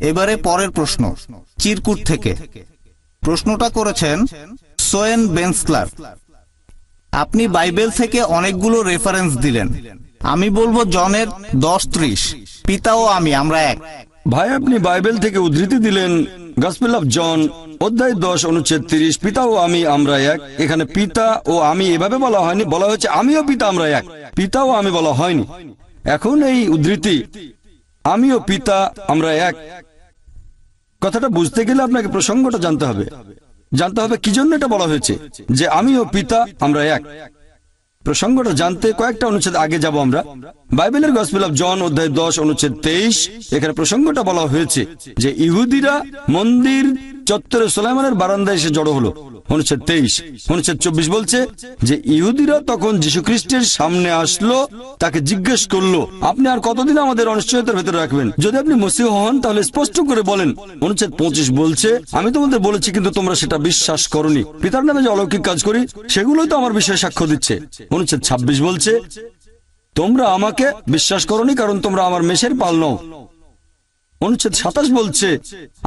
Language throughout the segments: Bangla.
এবারে পরের প্রশ্ন, চিরকুট থেকে। প্রশ্নটা করেছেন সোয়েন বেন্সলার। আপনি বাইবেল থেকে অনেকগুলো রেফারেন্স দিলেন। আমি বলব জনের দশ ত্রিশ পিতা ও আমি, আমরা এক। ভাই, আপনি বাইবেল থেকে উদ্ধৃতি দিলেন গসপেল অফ জন অধ্যায় দশ, অনুচ্ছেদ তিরিশ পিতা ও আমি, আমরা এক। এখানে পিতা ও আমি এভাবে বলা হয়নি, বলা হয়েছে আমিও পিতা, আমরা এক। পিতা ও আমি বলা হয়নি। এখন এই উদ্ধৃতি, আমিও পিতা, আমরা এক। কথাটা বুঝতে গেলে আপনাকে প্রসঙ্গটা জানতে হবে। জানতে হবে কি জন্য এটা বলা হয়েছে? যে আমি ও পিতা, আমরা এক। প্রসঙ্গটা জানতে কয়েকটা অনুচ্ছেদ আগে যাব আমরা। বাইবেলের গসপেল অফ জন, অধ্যায় দশ, অনুচ্ছেদ তেইশ, এখানে প্রসঙ্গটা বলা হয়েছে যে ইহুদিরা মন্দির চত্বরে সোলাইমানের বারান্দায় এসে জড়ো হলো। অনুচ্ছেদ তেইশ অনুচ্ছেদ চব্বিশ বলছে যে ইহুদিরা তখন যীশু খ্রিস্টের সামনে আসলো, তাকে জিজ্ঞেস করল, আপনি আর কতদিন আমাদের অনিশ্চয়তার ভেতরে রাখবেন? যদি আপনি মসিহ হন, তাহলে স্পষ্ট করে বলেন। অনুচ্ছেদ পঁচিশ বলছে, আমি তোমাদের বলেছি, কিন্তু তোমরা সেটা বিশ্বাস করনি। পিতার নামে যে অলৌকিক কাজ করি, সেগুলোই তো আমার বিষয়ে সাক্ষ্য দিচ্ছে। অনুচ্ছেদ ছাব্বিশ বলছে, তোমরা আমাকে বিশ্বাস করনি, কারণ তোমরা আমার মেষের পাল নও। অনুচ্ছেদ সাতাশ বলছে,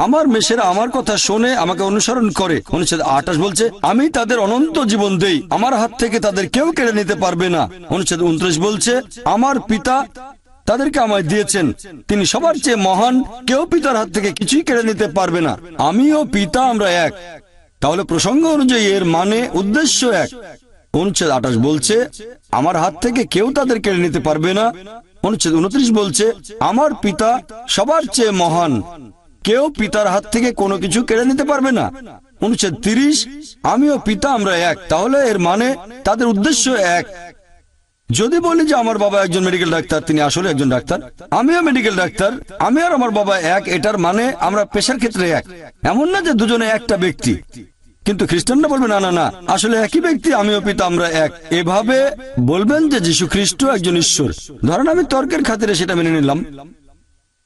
আমার মেষেরা আমার কথা শোনে, আমাকে অনুসরণ করে। অনুচ্ছেদ আঠাশ বলছে, আমি তাদের অনন্ত জীবন দেই, আমার হাত থেকে তাদের কেউ কেড়ে নিতে পারবে না। অনুচ্ছেদ উনত্রিশ বলছে, আমার পিতা তাদেরকে আমায় দিয়েছেন, তিনি সবার চেয়ে মহান, কেউ পিতার হাত থেকে কিছুই কেড়ে নিতে পারবে না। আমিও পিতা, আমরা এক। তাহলে প্রসঙ্গ অনুযায়ী এর মানে উদ্দেশ্য এক। অনুচ্ছেদ আঠাশ বলছে, আমার হাত থেকে কেউ তাদের কেড়ে নিতে পারবে না অনুচ্ছেদ উনত্রিশ বলছে, আমার পিতা সবার চেয়ে মহান। কেউ পিতার হাত থেকে কোনো কিছু কেড়ে নিতে পারবে না। অনুচ্ছেদ তিরিশ, আমিও পিতা, আমরা এক। তাহলে এর মানে তাদের উদ্দেশ্য এক। যদি বলি যে আমার বাবা একজন মেডিকেল ডাক্তার, তিনি আসলে একজন ডাক্তার, আমিও মেডিকেল ডাক্তার, আমি আর আমার বাবা এক, এটার মানে আমরা পেশার ক্ষেত্রে এক। এমন না যে দুজনে একটা ব্যক্তি। কিন্তু খ্রিস্টানরা বলবে, না না না, আসলে একই ব্যক্তি, আমিও পিতা, আমরা এক। এভাবে বলবেন যে যীশু খ্রিস্ট একজন ঈশ্বর। ধরেন আমি তর্কের খাতিরে সেটা মেনে নিলাম।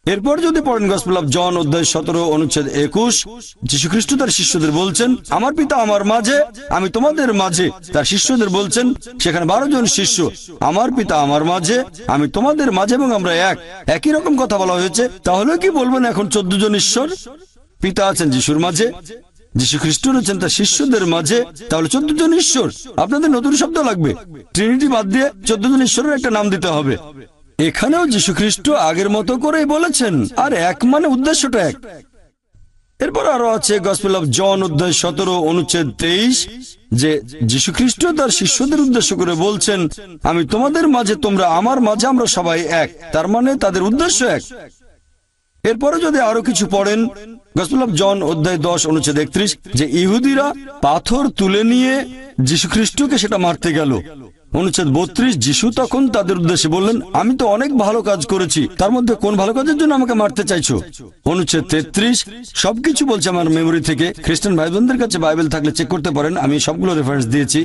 এরপর যদি পড়েন গসপেল জন, অধ্যায় সতেরো, অনুচ্ছেদ একুশ, যীশু খ্রিস্ট তার শিষ্যদের বলছেন, আমার পিতা আমার মাঝে, আমি তোমাদের মাঝে। তার শিষ্যদের বলছেন, সেখানে বারো জন শিষ্য, আমার পিতা আমার মাঝে, আমি তোমাদের মাঝে এবং আমরা এক। একই রকম কথা বলা হয়েছে। তাহলে কি বলবেন এখন চোদ্দ জন ঈশ্বর? পিতা আছেন যিশুর মাঝে। যীশু খ্রিস্ট রয়েছেন তার শিষ্যদের মাঝে, তাহলে চোদ্দ জন ঈশ্বর। আপনাদের নতুন শব্দ লাগবে। ট্রিনিটি বাদ দিয়ে চোদ্দ জন ঈশ্বরের একটা নাম দিতে হবে। এখানেও যীশু খ্রিস্ট আগের মতো করেই বলেছেন, আর এক মানে উদ্দেশ্যটা এক। এরপর আরও আছে গসপেল অফ জন অধ্যায় সতেরো, অনুচ্ছেদ তেইশ, যে যীশু খ্রিস্ট তার শিষ্যদের উদ্দেশ্য করে বলছেন, আমি তোমাদের মাঝে, তোমরা আমার মাঝে, আমরা সবাই এক। তার মানে তাদের উদ্দেশ্য এক। এরপরে যদি আরও কিছু পড়েন গসপেল জন অধ্যায় দশ, অনুচ্ছেদ একত্রিশ, যে ইহুদিরা পাথর তুলে নিয়ে যীশু খ্রিস্টকে সেটা মারতে গেল। অনুচ্ছেদ বত্রিশ, যিশু তখন তাদের উদ্দেশ্যে বললেন, আমি তো অনেক ভালো কাজ করেছি, তার মধ্যে কোন ভালো কাজের জন্য আমাকে মারতে চাইছো? অনুচ্ছেদ তেত্রিশ, সবকিছু বলছে আমার মেমোরি থেকে। খ্রিস্টান ভাই বোনদের কাছে বাইবেল থাকলে চেক করতে পারেন, আমি সবগুলো রেফারেন্স দিয়েছি।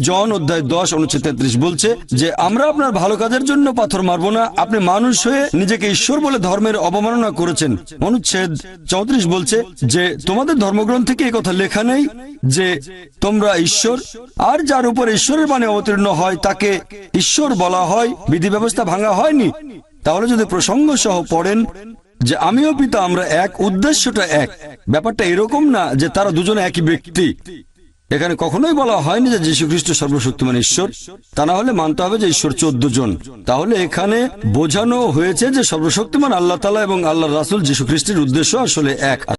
জন অধ্যায় দশ, অনুচ্ছেদ তেত্রিশ বলছে যে, আমরা আপনার ভালো কাজের জন্য পাথর মারবো না। আপনি মানুষ হয়ে নিজেকে ঈশ্বর বলে ধর্মের অবমাননা করেছেন। অনুচ্ছেদ চৌত্রিশ বলছে যে, তোমাদের ধর্মগ্রন্থে কি কথা লেখা নেই যে, তোমরা ঈশ্বর? আর যার উপর ঈশ্বরের মানে অবতীর্ণ হয়, তাকে ঈশ্বর বলা হয়? বিধি ব্যবস্থা ভাঙা হয়নি? তাহলে যদি প্রসঙ্গ সহ পড়েন যে, আমিও পিতা, আমরা এক, উদ্দেশ্যটা এক। ব্যাপারটা এরকম না যে, তারা দুজনে একই ব্যক্তি। এখানে কখনোই বলা হয়নি যে যীশু খ্রিস্ট সর্বশক্তিমান ঈশ্বর। তা না হলে মানতে হবে যে ঈশ্বর চোদ্দ জন। তাহলে এখানে বোঝানো হয়েছে যে সর্বশক্তিমান আল্লাহ তালা এবং আল্লাহ রাসুল যীশু খ্রিস্টের উদ্দেশ্য আসলে এক।